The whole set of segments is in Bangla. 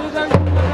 Bizi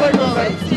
Thank you.